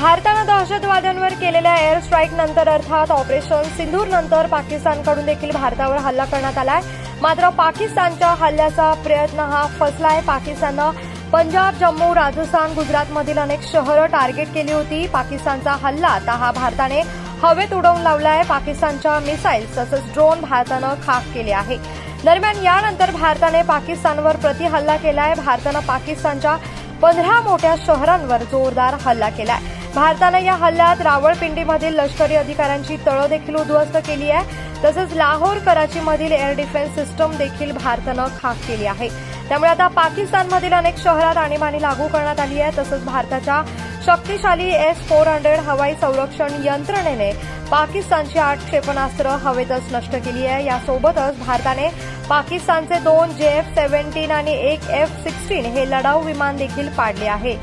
भारतानं दहशतवाद्यांवर केलेल्या एअर स्ट्राईक नंतर अर्थात ऑपरेशन सिंधूर नंतर पाकिस्तानकडून देखील भारतावर हल्ला करण्यात आलाय. मात्र पाकिस्तानच्या हल्ल्याचा प्रयत्न हा फसलाय. पाकिस्ताननं पंजाब जम्मू राजस्थान गुजरातमधील अनेक शहरं टार्गेट केली होती. पाकिस्तानचा हल्ला आता हा भारताने हवेत उडवून लावलाय. पाकिस्तानच्या मिसाईल्स तसंच ड्रोन भारतानं खाक केले आहे. दरम्यान यानंतर भारताने पाकिस्तानवर प्रतिहल्ला केलाय. भारतानं पाकिस्तानच्या पंधरा मोठ्या शहरांवर जोरदार हल्ला केलाय. भारतानं या हल्ल्यात रावळपिंडीमधील लष्करी अधिकाऱ्यांची तळं देखील उद्ध्वस्त केली आहे. तसंच लाहोर कराचीमधील एअर डिफेन्स सिस्टम देखील भारतानं खाक केली आहे. त्यामुळे आता पाकिस्तानमधील अनेक शहरात आणीबाणी लागू करण्यात आली आहे. तसंच भारताच्या शक्तिशाली एस फोर हंड्रेड हवाई संरक्षण यंत्रणेने पाकिस्तानची आठ क्षेपणास्त्र हवेतच नष्ट केली आहे. यासोबतच भारताने पाकिस्तानचे दोन जे एफ सेव्हन्टीन आणि एक एफ सिक्स्टीन हे लढाऊ विमान देखील पाडले आहे.